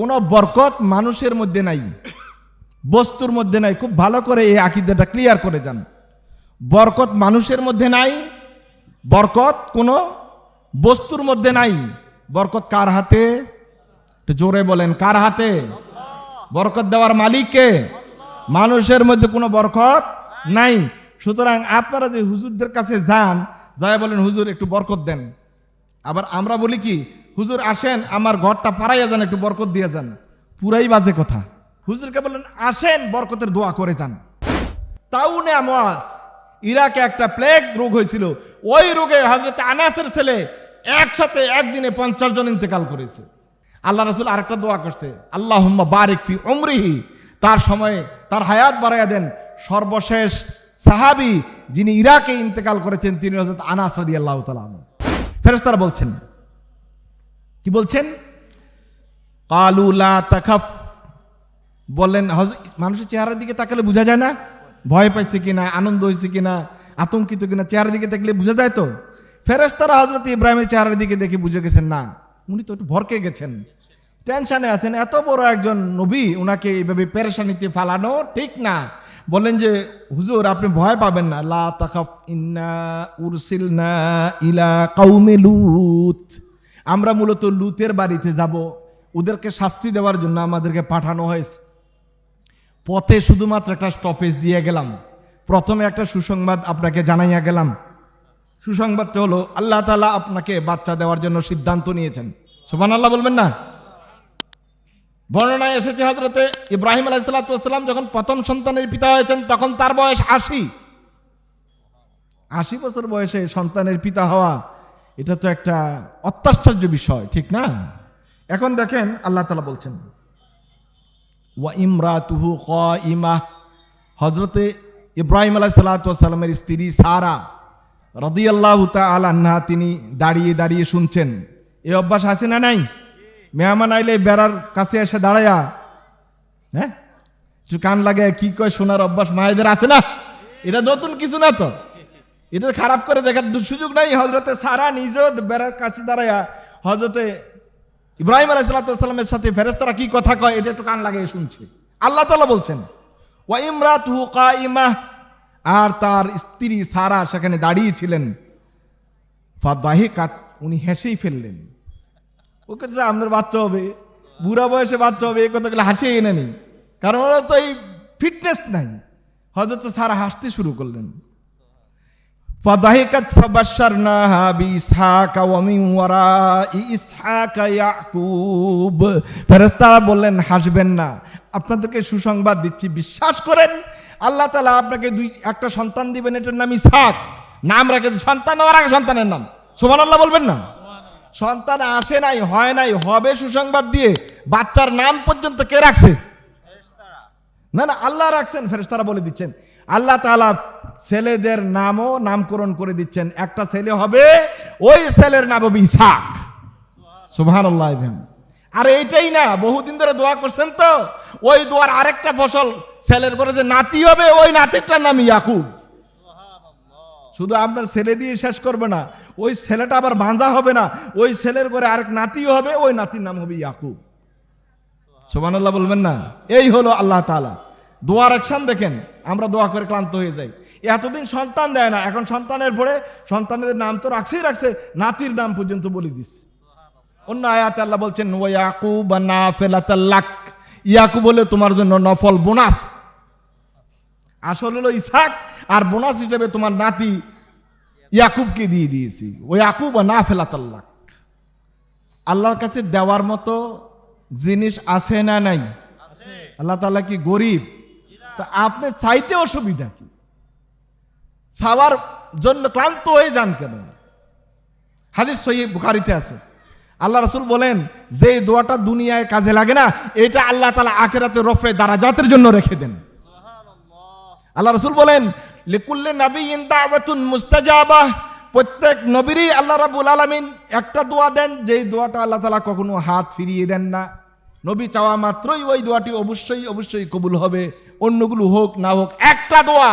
কোনো বরকত মানুষের মধ্যে নাই। বস্তুর মধ্যে নাই। খুব ভালো করে এই আকিদাটা ক্লিয়ার করে যান। বরকত মানুষের মধ্যে নাই, বরকত কোনো বস্তুর মধ্যে নাই। বরকত কার হাতে? জোরে বলেন, কার হাতে? বরকত দেওয়ার মালিককে মানুষের মধ্যে কোনো বরকত নাই। সুতরাং আপনারা যে হুজুরদের কাছে যান যায় বলেন, হুজুর, একটু বরকত দেন। আবার আমরা বলি কি হুজুর আসেন, আমার ঘরটা পাড়াইয়া যান, একটু বরকত দিয়ে যান। পুরাই বাজে কথা। হুজুরকে বললেন, আসেন, বরকতের দোয়া করে যান। তাউনে আমাস ইরাকে একটা প্লেগ রোগ হয়েছিল। ওই রোগে হজরত আনাসের ছেলে একসাথে একদিনে পঞ্চাশ জন ইন্তেকাল করেছে। আল্লাহ রসুল আরেকটা দোয়া করছে আল্লাহ বারিক ফি অমরিহি তার সময়ে তার হায়াত বাড়াইয়া দেন। সর্বশেষ সাহাবি যিনি ইরাকে ইন্তেকাল করেছেন, তিনি হজরত আনাস রাদি আল্লাহ তালা ফেরেস্তারা বলছেন কি বলছেন? কালুলা তাকাফ বললেন মানুষের চেহারার দিকে তাকালে বোঝা যায় না? ভয় পাইছে কিনা, আনন্দ হয়েছে কিনা, আতঙ্কিত কিনা, চেহারার দিকে দেখলে বোঝা যায় তো? ফেরেস্তারা হজরত ইব্রাহিমের চেহারার দিকে দেখে বুঝে গেছেন, না, উনি তো একটু ভরকে গেছেন। টেনশনে আছেন, এত বড় একজন নবী ওনাকে এইভাবে পেরেশানিতে ফালানো ঠিক না। বলেন যে, হুজুর, আপনি ভয় পাবেন না। লা তাকাফ ইন্না উরসিলনা ইলা কাউমে লুত। আমরা মূলত লুতের বাড়িতে যাব, ওদেরকে শাস্তি দেওয়ার জন্য আমাদেরকে পাঠানো হয়েছে। পথে শুধুমাত্র একটা স্টপেজ দিয়ে গেলাম। প্রথমে একটা সুসংবাদ আপনাকে জানাইয়া গেলাম। সুসংবাদটা হলো, আল্লাহ তালা আপনাকে বাচ্চা দেওয়ার জন্য সিদ্ধান্ত নিয়েছেন। সুবান আল্লাহ বলবেন না? বর্ণনায় এসেছে হজরতে ইব্রাহিম আলাইসালাম যখন প্রথম সন্তানের পিতা হয়েছেন, তখন তার বয়স আশি। আশি বছর বয়সে সন্তানের পিতা হওয়া এটা তো একটা অত্যাশ্চর্য বিষয়, ঠিক না? এখন দেখেন আল্লাহ তালা বলছেন, ওয়া ইমরাতুহু ইমা হজরতে ইব্রাহিম আলাহ সাল্লামের স্ত্রী সারা রদি আল্লাহ তিনি দাঁড়িয়ে দাঁড়িয়ে শুনছেন এই অভ্যাস আছে না নাই? মেহমান আইলে বেড়ার কাছে এসে দাঁড়ায়া। হ্যাঁ? কান লাগে কি কয় শোনার অভ্যাস মায়েদের আছে না? এটা নতুন কিছু না তো? এটা খারাপ করে দেখার সুযোগ নাই। হজরতে সারা নিজেও বেড়ার কাছে দাঁড়ায়া হজরতে ইব্রাহিম আলাইসালামের সাথে ফেরেস্তারা কি কথা কয়, এটা একটু কান লাগিয়ে শুনছে। আল্লাহ তালা বলছেন, ওয়া ইমরাত কাইমা আর তার স্ত্রী সারা সেখানে দাঁড়িয়েছিলেন। ফাদাহিকাত, উনি হেসেই ফেললেন। ওকে যে আপনার বাচ্চা হবে। বুড়া বয়সে বাচ্চা হবে এই কথাগুলো হাসিয়ে এনেনি কারণ ওরা তো এই ফিটনেস নাই। হয়তো সারা হাসতে শুরু করলেন। فضحكت فبشرناها بإسحاق ومن وراء إسحاق يعقوب ফেরেশতারা বললেন হাসবেন না আপনাদেরকে সুসংবাদ দিচ্ছি বিশ্বাস করেন আল্লাহ তালা আপনাকে দুই একটা সন্তান দিবেন এটার নাম ইসহাক নাম রেখে সন্তান হওয়ার আগে সন্তানের নাম সুমান আল্লাহ বলবেন না সন্তান আসে নাই হয় নাই হবে সুসংবাদ দিয়ে বাচ্চার নাম পর্যন্ত কে রাখছে না না আল্লাহ রাখছেন ফেরেশতারা বলে দিচ্ছেন আল্লাহ তাআলা ছেলেদের নামও নামকরণ করে দিচ্ছেন। একটা ছেলে হবে ওই ছেলের নাম হবে ইসাক সুবহানাল্লাহ আর এইটাই না বহুদিন ধরে দোয়া করছেন তো ওই দোয়ার আরেকটা ফসল ছেলের পরে যে নাতি হবে ওই নাতিটার নাম ইয়াকুব। শুধু আপনার ছেলে দিয়ে শেষ করবে না ওই ছেলেটা আবার ভাঁজা হবে না ওই ছেলের করে আরেক নাতিও হবে ওই নাতির নাম হবে ইয়াকুব। সোমানাল্লাহ বলবেন না এই হলো আল্লাহ তালা দোয়ার অ্যাকশন দেখেন আমরা দোয়া করে ক্লান্ত হয়ে যাই। এতদিন সন্তান দেয় না এখন সন্তানের পরে সন্তানের নাম তো রাখছেই রাখছে নাতির নাম পর্যন্ত বলে দিস। অন্য আয়াত আল্লাহ বলছেন ও ইয়াকুব না ফেলাতাল্লাক ইয়াকুব বলে তোমার জন্য নফল বোনাস। আসল হলো ইসাক আর বোনাস হিসেবে তোমার নাতি ইয়াকুবকে দিয়ে দিয়েছি। ও ইয়াকুব না ফেলাতাল্লাক আল্লাহর কাছে দেওয়ার মতো জিনিস আছে না নাই? আল্লাহ তাআলা কি গরিব? তা আপনি চাইতে অসুবিধা কি? চাওয়ার জন্য ক্লান্ত হয়ে যান কেন? হাদিস সহি বুখারিতে আছে। আল্লাহ রসুল বলেন যে দোয়াটা দুনিয়ায় কাজে লাগে না এটা আল্লাহ তালা আখেরাতে রফে দারাজাতের জন্য রেখে দেন। আল্লাহ রসুল বলেন লিকুল্লে নবী ইন্দাবাতুন মুস্তাজাবা। প্রত্যেক নবীরই আল্লাহ রাবুল আলমিন একটা দোয়া দেন যেই দোয়াটা আল্লাহ তালা কখনো হাত ফিরিয়ে দেন না। নবী চাওয়া মাত্রই ওই দোয়াটি অবশ্যই অবশ্যই কবুল হবে। অন্যগুলো হোক না হোক একটা দোয়া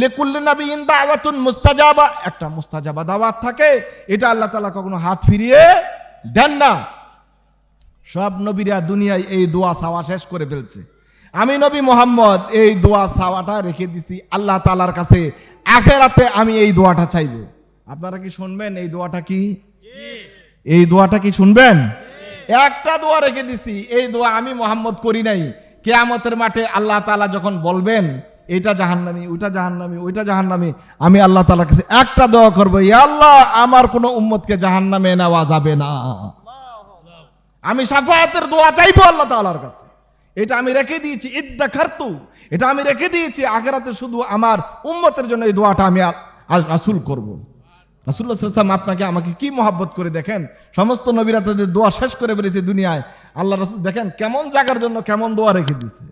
লেকুল্লে নবী ইন্দাবাতুন মুস্তাজাবা। একটা মুস্তাজাবা দাওয়াত থাকে এটা আল্লাহ তালা কখনো হাত ফিরিয়ে দেন না। সব নবীরা দুনিয়ায় এই দোয়া সাওয়া শেষ করে ফেলছে। আমি নবী মোহাম্মদ এই দোয়া সাওয়াটা রেখে দিছি আল্লাহ তালার কাছে। আখেরাতে আমি এই দোয়াটা চাইব। আপনারা কি শুনবেন এই দোয়াটা কি? এই দোয়াটা কি শুনবেন? একটা দোয়া রেখে দিছি এই দোয়া আমি মোহাম্মদ করি নাই। কেয়ামতের মাঠে আল্লাহ তালা যখন বলবেন এটা জাহান্নামি, ওইটা জাহান্নামি ওইটা জাহান্নামি। আমি আল্লাহ তালার কাছে একটা দোয়া করব আল্লাহ, আমার কোনো উম্মতকে জাহান্নামে নেওয়া যাবে না। আমি সাফায়াতের দোয়া চাইব আল্লাহ তালার কাছে। এটা আমি রেখে দিয়েছি ইদ্দা খারতু এটা আমি রেখে দিয়েছি, আখেরাতে শুধু আমার উম্মতের জন্য এই দোয়াটা আমি রাসূল করব। রাসুল্লাহ সাল্লাম আপনাকে আমাকে কি মহাব্বত করে দেখেন? সমস্ত নবীরা তাদের দোয়া শেষ করে বেরিয়েছে দুনিয়ায়। আল্লাহ রসুল দেখেন কেমন জায়গার জন্য কেমন দোয়া রেখে দিয়েছে।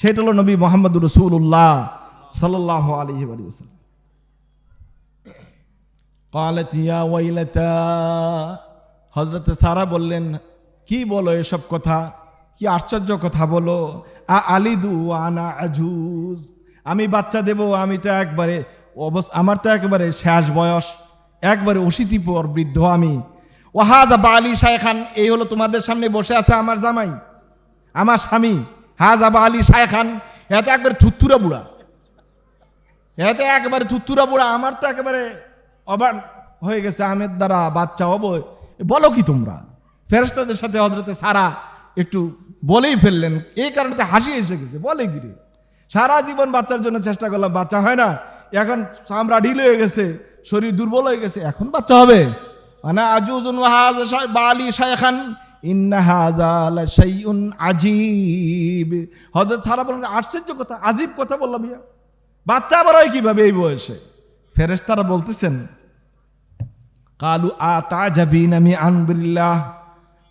সেটা হলো নবী মোহাম্মদ রসুল্লাহ সাল্লাহ আলহি আলিয়াল্লাম কালত ইয়া ওয়াইলাতা হজরত সারা বললেন, কি বলো এসব কথা? কি আশ্চর্য কথা বলো? আ আলিদু আনা আজুজ। আমি বাচ্চা দেব, আমি তো একবারে অবস, আমার তো একবারে শেষ বয়স, একবারে অশীতিপর বৃদ্ধ আমি। ওহাজ বা আলী শাহ খান এই হলো তোমাদের সামনে বসে আছে আমার জামাই, আমার স্বামী। হাজা আলী শায়খান এতে একবারে থুত্তুরা বুড়া। এতে একেবারে থুত্তুরা বুড়া, আমার তো একেবারে অবাক হয়ে গেছে আমের দ্বারা বাচ্চা হব বলো কি তোমরা? ফেরেস্তাদের সাথে হজরতে সারা একটু বলেই ফেললেন, এই কারণে হাসি এসে গেছে, বলে গিরে সারা জীবন বাচ্চার জন্য চেষ্টা করলাম, বাচ্চা হয় না, এখন চামড়া ঢিল হয়ে গেছে, শরীর দুর্বল হয়ে গেছে, এখন বাচ্চা হবে? মানে আজুজুন বালি শায়খান আজীব হযরত সারা বলেন আশ্চর্য কথা আজীব কথা বললাম ইয়া বাচ্চা আবার হয় কীভাবে এই বয়সে? ফেরেশতারা বলতেছেন, কালু আতা যাবিন আমি আনবিল্লাহ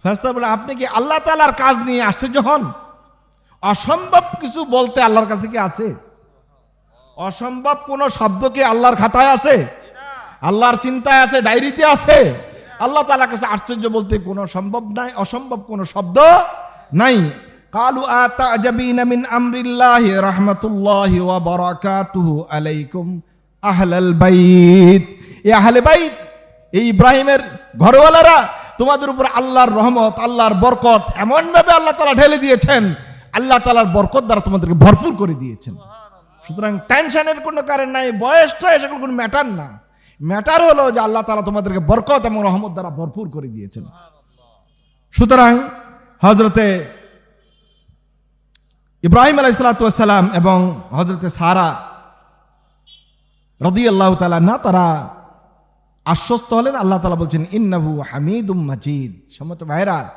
ফেরেশতা বলে আপনি কি আল্লাহ তালার কাজ নিয়ে আশ্চর্য হন? অসম্ভব কিছু বলতে আল্লাহর কাছে কি আছে? অসম্ভব কোনো শব্দ কি আল্লাহর খাতায় আছে? আল্লাহর চিন্তায় আছে, ডায়েরিতে আছে? আল্লাহ তাআলার কাছে আশ্চর্য বলতে কোনো সম্ভব নাই, অসম্ভব কোনো শব্দ নাই। কালু আতাজাবিন মিন আমরিল্লাহি রাহমাতুল্লাহি ওয়া বারাকাতুহু আলাইকুম আহলাল বাইত। এই ইব্রাহিমের ঘরওয়ালারা, তোমাদের উপর আল্লাহর রহমত, আল্লাহর বরকত এমনভাবে আল্লাহ তালা ঢেলে দিয়েছেন, আল্লাহ তাআলার বরকত দ্বারা তোমাদেরকে ভরপুর করে দিয়েছেন। সুতরাং টেনশনের কোনো কারণ নাই, বয়সটা এসে কোনো ম্যাটার না। ম্যাটার হলো যে আল্লাহ তালা তোমাদেরকে বরকত এবং রহমত দ্বারা ভরপুর করে দিয়েছেন। সুতরাং হজরতে ইব্রাহিম আলাইসালাম এবং হজরতে সারা রদি আল্লাহ তালা না তারা আশ্বস্ত হলেন। আল্লাহ তালা বলছেন, ইন্নাহু হামিদুম মাজিদ। সমত ভাইরা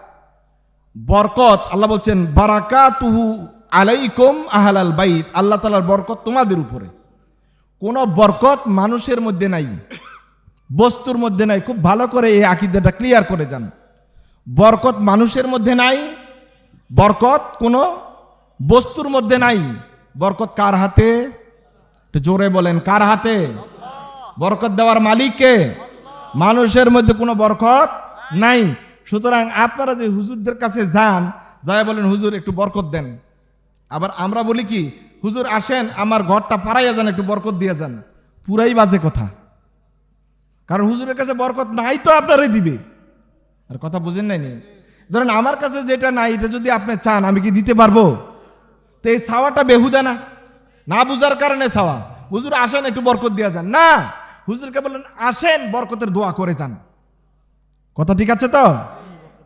বরকত, আল্লাহ বলছেন, বারাকাতুহু আলাইকুম আহলাল বাইত। আল্লাহ তালার বরকত তোমাদের উপরে। কোনো বরকত মানুষের মধ্যে নাই। বস্তুর মধ্যে নাই। খুব ভালো করে এই আকিদাটা ক্লিয়ার করে যান। বরকত মানুষের মধ্যে নাই। বরকত কোনো বস্তুর মধ্যে নাই। বরকত কার হাতে? জোরে বলেন, কার হাতে? বরকত দেওয়ার মালিককে মানুষের মধ্যে কোনো বরকত নাই। সুতরাং আপনারা যে হুজুরদের কাছে যান যায় বলেন, হুজুর, একটু বরকত দেন। আবার আমরা বলি কি, হুজুর, আসেন, আমার ঘরটা পাড়াইয়া যান, একটু বরকত দিয়ে যান। পুরাই বাজে কথা। কারণ হুজুরের কাছে বরকত নাই তো আপনারাই দিবে। আর কথা বুঝেন নাই? ধরেন আমার কাছে যেটা নাই, এটা যদি আপনি চান, আমি কি দিতে পারব? তো এই ছাওয়াটা বেহুদা না? না বুঝার কারণে ছাওয়া। হুজুর, আসেন, একটু বরকত দিয়ে যান। না! হুজুরকে বললেন, আসেন, বরকতের দোয়া করে যান। কথা ঠিক আছে তো?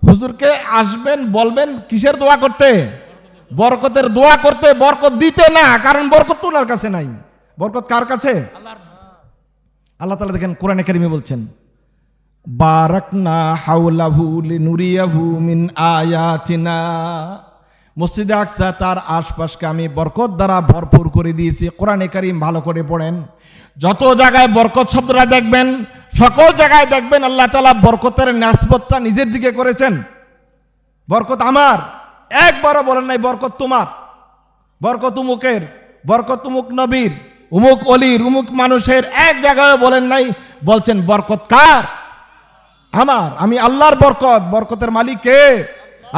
হুজুরকে আসবেন, বলবেন, কিসের দোয়া করতে? বরকতের দোয়া করতে বরকত দিতে না কারণ বরকত তো ওনার কাছে নাই। বরকত কার কাছে? আল্লাহ তালা দেখেন কোরআনে কারিমে বলছেন বারাকনা হাউলাহু লিনুরিয়াহু মিন আয়াতিনা। মসজিদে আকসা তার আশপাশকে আমি বরকত দ্বারা ভরপুর করে দিয়েছি। কোরআনে কারিম ভালো করে পড়েন। যত জায়গায় বরকত শব্দটা দেখবেন সকল জায়গায় দেখবেন আল্লাহ তালা বরকতের ন্যাসপতটা নিজের দিকে করেছেন। বরকত আমার। একবারও বলেন নাই, বরকত তোমার, বরকত উমুকের, বরকত উমুক নবীর, উমুক অলির, উমুক মানুষের, এক জায়গায় বলেন নাই, বলছেন বরকত কার? আমার, আমি আল্লাহর বরকত, বরকতের মালিক কে?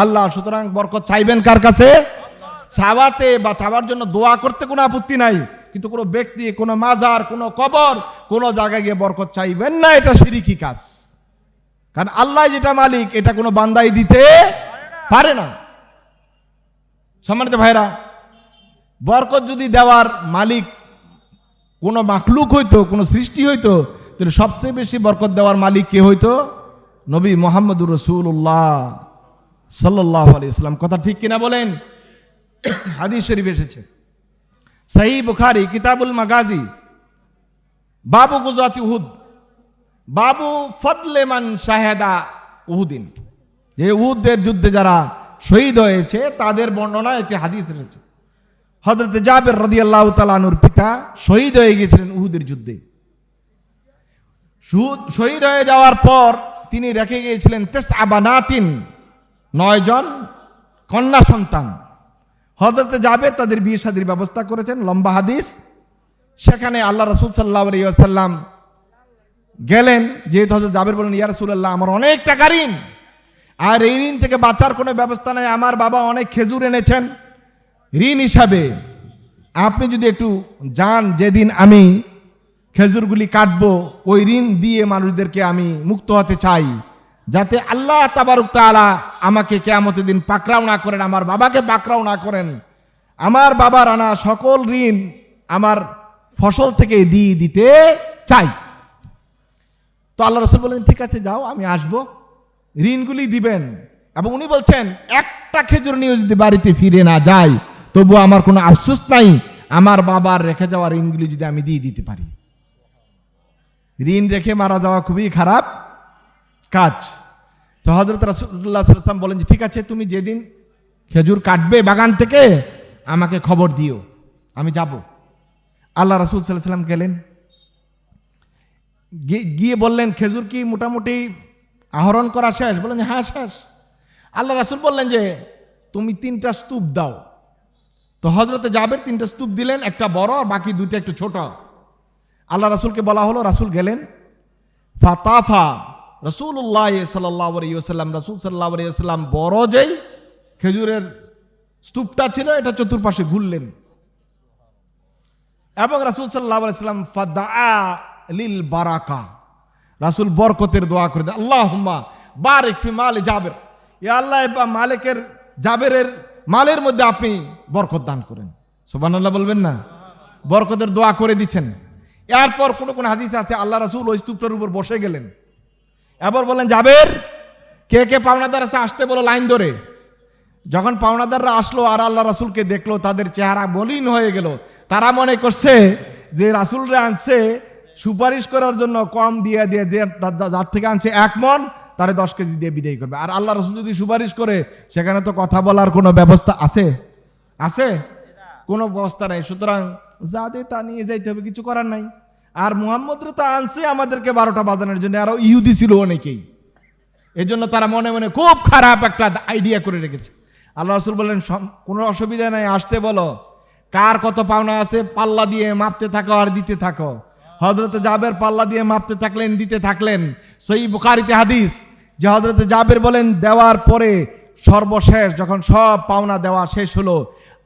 আল্লাহ, সুতরাং বরকত চাইবেন কার কাছে? চাওয়াতে বা চাওয়ার জন্য দোয়া করতে কোনো আপত্তি নাই, কিন্তু কোনো ব্যক্তি, কোনো মাজার, কোনো কবর, কোনো জায়গায় গিয়ে বরকত চাইবেন না, এটা সিরিকি কাজ। কারণ আল্লাহ যেটা মালিক, এটা কোনো বান্দাই দিতে পারে না। সম্মানিত ভাইরা বরকত যদি দেওয়ার মালিক কোনো মাখলুক হইতো, কোনো সৃষ্টি হইতো, তাহলে সবচেয়ে বেশি বরকত দেওয়ার মালিক কে হইতো? নবী মোহাম্মদুর রসুল্লাহ সাল্লাহ আলি ইসলাম কথা ঠিক কিনা বলেন? হাদিস শরীফ এসেছে। সহি বুখারি, কিতাবুল মাগাজি, বাবু গুজরাতি উহুদ, বাবু ফদলেমান শাহেদা উহুদিন। যে উহুদের যুদ্ধে যারা শহীদ হয়েছে, তাদের বর্ণনা একটি হাদিস রয়েছে। হজরত জাবের রদি আল্লাহ তালানুর পিতা শহীদ হয়ে গিয়েছিলেন উহুদের যুদ্ধে। শহীদ হয়ে যাওয়ার পর তিনি রেখে গিয়েছিলেন তেস আবানাতিন নয় জন কন্যা সন্তান। হজরত জাবের তাদের বিয়ে শাদির ব্যবস্থা করেছেন, লম্বা হাদিস। সেখানে আল্লাহ রসুল সাল্লাহ সাল্লাম গেলেন, যেহেতু হজরত জাবের বলেন ইয়া রসুল্লাহ আমার অনেক টাকা ঋণ। আর এই ঋণ থেকে বাঁচার কোনো ব্যবস্থা নেই। আমার বাবা অনেক খেজুর এনেছেন। ঋণ হিসাবে আপনি যদি একটু যান, যেদিন আমি খেজুরগুলি কাটবো, ওই ঋণ দিয়ে মানুষদেরকে আমি মুক্ত হতে চাই। যাতে আল্লাহ তাবারুক তাআলা আমাকে কেয়ামতের দিন পাকড়াও না করেন, আমার বাবাকে পাকড়াও না করেন। আমার বাবার আনা সকল ঋণ আমার ফসল থেকে দিয়ে দিতে চাই। তো আল্লাহ রসুল বলেন, ঠিক আছে, যাও, আমি আসব। ঋণগুলি দিবেন। এবং উনি বলছেন, একটা খেজুর নিয়ে যদি বাড়িতে ফিরে না যায় তবু আমার কোনো আফসোস নাই। আমার বাবার রেখে যাওয়া ঋণগুলি যদি আমি দিয়ে দিতে পারি। ঋণ রেখে মারা যাওয়া খুবই খারাপ কাজ। তো হজরত রাসুল্লাহ সাল্লাম বলেন যে, ঠিক আছে, তুমি যেদিন খেজুর কাটবে বাগান থেকে, আমাকে খবর দিও, আমি যাব। আল্লাহ রাসুল সাল্লাহ সাল্লাম গেলেন। গিয়ে বললেন, খেজুর কি মোটামুটি আহরণ করা শেষ। বললেন যে হ্যাঁ শেষ। আল্লাহ রাসুল বললেন যে, তুমি তিনটা স্তূপ দাও। তো হজরতে যাবের তিনটা স্তূপ দিলেন, একটা বড় আর বাকি দুইটা একটু ছোট। আল্লাহ রাসুলকে বলা হলো, রাসুল গেলেন। ফাতাফা রসুল্লাহ সাল্লাহ সাল্লাম রসুল সাল্লাহ সাল্লাম বড় যেই খেজুরের স্তূপটা ছিল, এটা চতুর্পাশে ঘুরলেন। এবং রাসুল সাল্লাহ সাল্লাম ফাদা লিল বারাকা। রাসুল বরকতের দোয়া করে দেয়। আল্লাহ বারেক ফি মাল জাবের। ইয়া আল্লাহ মালিকের, জাবেরের মালের মধ্যে আপনি বরকত দান করেন। সুবান আল্লাহ বলবেন না? বরকতের দোয়া করে দিচ্ছেন। এরপর কোনো কোনো হাদিস আছে, আল্লাহ রাসুল ওই স্তূপটার উপর বসে গেলেন। এবার বলেন জাবের, কে কে পাওনাদার আছে আসতে বলো লাইন ধরে। যখন পাওনাদাররা আসলো আর আল্লাহ রাসুলকে দেখল, তাদের চেহারা মলিন হয়ে গেল। তারা মনে করছে যে রাসুলরে আনছে সুপারিশ করার জন্য কম দিয়ে দিয়ে দিয়ে যার থেকে আনছে এক মন, তারে দশ কেজি দিয়ে বিদায় করবে। আর আল্লাহ রসুল যদি সুপারিশ করে, সেখানে তো কথা বলার কোনো ব্যবস্থা আছে? আছে? কোনো ব্যবস্থা নাই। সুতরাং যা দে তা নিয়ে যাইতে হবে, কিছু করার নাই। আর মুহাম্মদরে তো আনছে আমাদেরকে বারোটা বাজানোর জন্য, আরও ইহুদি ছিল অনেকেই। এজন্য তারা মনে মনে খুব খারাপ একটা আইডিয়া করে রেখেছে। আল্লাহ রসুল বললেন, "সম- কোনো অসুবিধা নাই, আসতে বলো। কার কত পাওনা আছে, পাল্লা দিয়ে মাপতে থাকো আর দিতে থাকো। হজরত জাবের পাল্লা দিয়ে মাপতে থাকলেন দিতে থাকলেন। সেই বুখারিতে হাদিস যে হজরত জাবের বলেন দেওয়ার পরে সর্বশেষ যখন সব পাওনা দেওয়া শেষ হলো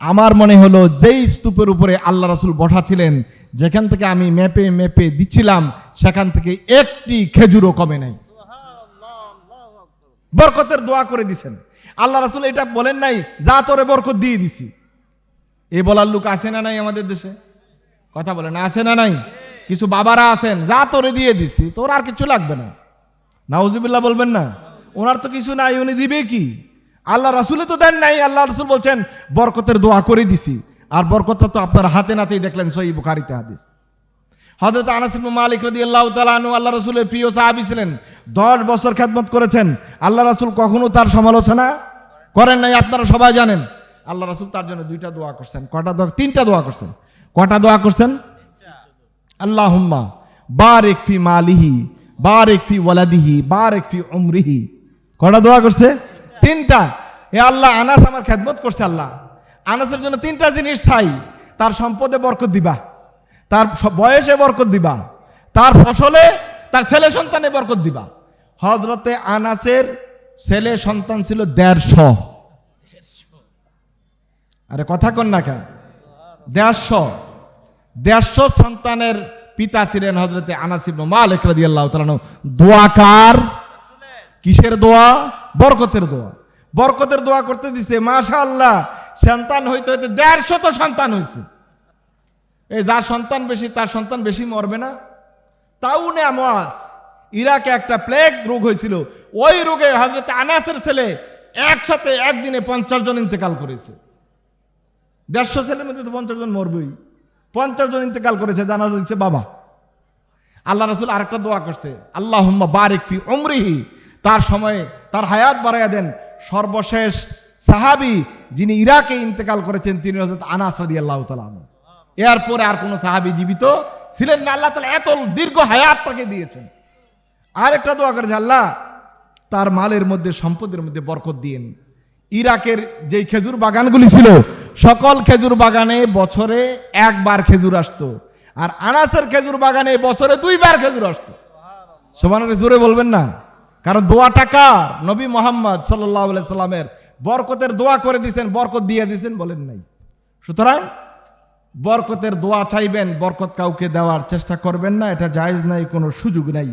আমার মনে হলো যেই স্তূপের উপরে আল্লাহ রসুল বসা ছিলেন যেখান থেকে আমি মেপে মেপে দিচ্ছিলাম সেখান থেকে একটি খেজুরও কমে নাই। বরকতের দোয়া করে দিছেন। আল্লাহ রাসুল এটা বলেন নাই যা তোরে বরকত দিয়ে দিছি। এ বলার লোক আসে না নাই আমাদের দেশে? কথা বলেন আছে না নাই? কিছু বাবারা আছেন, যা তোরে দিয়ে দিছি, তোর আর কিছু লাগবে না। নাউজিবিল্লাহ বলবেন না। ওনার তো কিছু নাই, উনি দিবে কি? আল্লাহ রাসুলে তো দেন নাই, আল্লাহ রাসুল বলছেন, বরকতের দোয়া করে দিছি। আর বরকতটা তো আপনার হাতে নাতেই দেখলেন সই বুখারিতে হাদিস। হজরত আনাস ইবনে মালিক রাদিয়াল্লাহু তাআলা আনহু আল্লাহ রসুলের প্রিয় সাহাবি ছিলেন। 10 বছর খেদমত করেছেন। আল্লাহ রাসূল কখনো তার সমালোচনা করেন নাই, আপনারা সবাই জানেন। আল্লাহ রাসূল তার জন্য দুইটা দোয়া করছেন, কটা দোয়া, তিনটা দোয়া করছেন। কটা দোয়া করছেন? আল্লাহুম্মা বারিক ফি মালিহি, বারিক ফি ওয়ালাদিহি, বারিক ফি উমরিহি। কটা দোয়া করছে? তিনটা। এ আল্লাহ, আনাস আমার খেদমত করছে আল্লাহ। আনাসের জন্য তিনটা জিনিস চাই। তার সম্পদে বরকত দিবা। তার বয়সে বরকত দিবা। তার ফসলে, তার ছেলে সন্তানে বরকত দিবা। হজরতে আনাসের ছেলে সন্তান ছিল দেড়শো। আরে কথা কন না কেন? দেড়শো। দেড়শো সন্তানের পিতা ছিলেন হজরতে আনাসিব মালিক তাআলা দোয়াকার কিসের দোয়া? বরকতের দোয়া। বরকতের দোয়া করতে দিছে মাশা আল্লাহ সন্তান হইতে হইতে দেড়শো তো সন্তান হয়েছে এই যার সন্তান বেশি, তার সন্তান বেশি মরবে না। তাউনে আমাস ইরাকে একটা প্লেগ রোগ হয়েছিল। ওই রোগে হজরত আনাসের ছেলে একসাথে একদিনে পঞ্চাশ জন ইন্তেকাল করেছে। দেড়শো ছেলের মধ্যে তো পঞ্চাশ জন মরবেই। পঞ্চাশ জন ইন্তেকাল করেছে জানা যাচ্ছে বাবা। আল্লাহ রসুল আরেকটা দোয়া করছে আল্লাহ বারিক ফি অমরিহি তার সময়ে তার হায়াত বাড়াইয়া দেন। সর্বশেষ সাহাবি যিনি ইরাকে ইন্তেকাল করেছেন, তিনি হজরত আনাস রাদি আল্লাহ তালা এরপরে আর কোনো সাহাবি জীবিত ছিলেন না। আল্লাহ তালা এত দীর্ঘ হায়াত তাকে দিয়েছেন। আর একটা দোয়া করেছে আল্লাহ, তার মালের মধ্যে, সম্পদের মধ্যে বরকত দিয়েন। ইরাকের যেই খেজুর বাগানগুলি ছিল সকল খেজুর বাগানে বছরে একবার খেজুর আসতো। আর আনাসের খেজুর বাগানে বছরে দুইবার খেজুর আসতো। সোমানের জোরে বলবেন না? কারণ দোয়া টাকা নবী মোহাম্মদ সাল্লাহ সাল্লামের বরকতের দোয়া করে দিয়েছেন বরকত দিয়ে দিয়েছেন বলেন নাই। সুতরাং বরকতের দোয়া চাইবেন, বরকত কাউকে দেওয়ার চেষ্টা করবেন না, এটা জায়েজ নাই, কোনো সুযোগ নাই।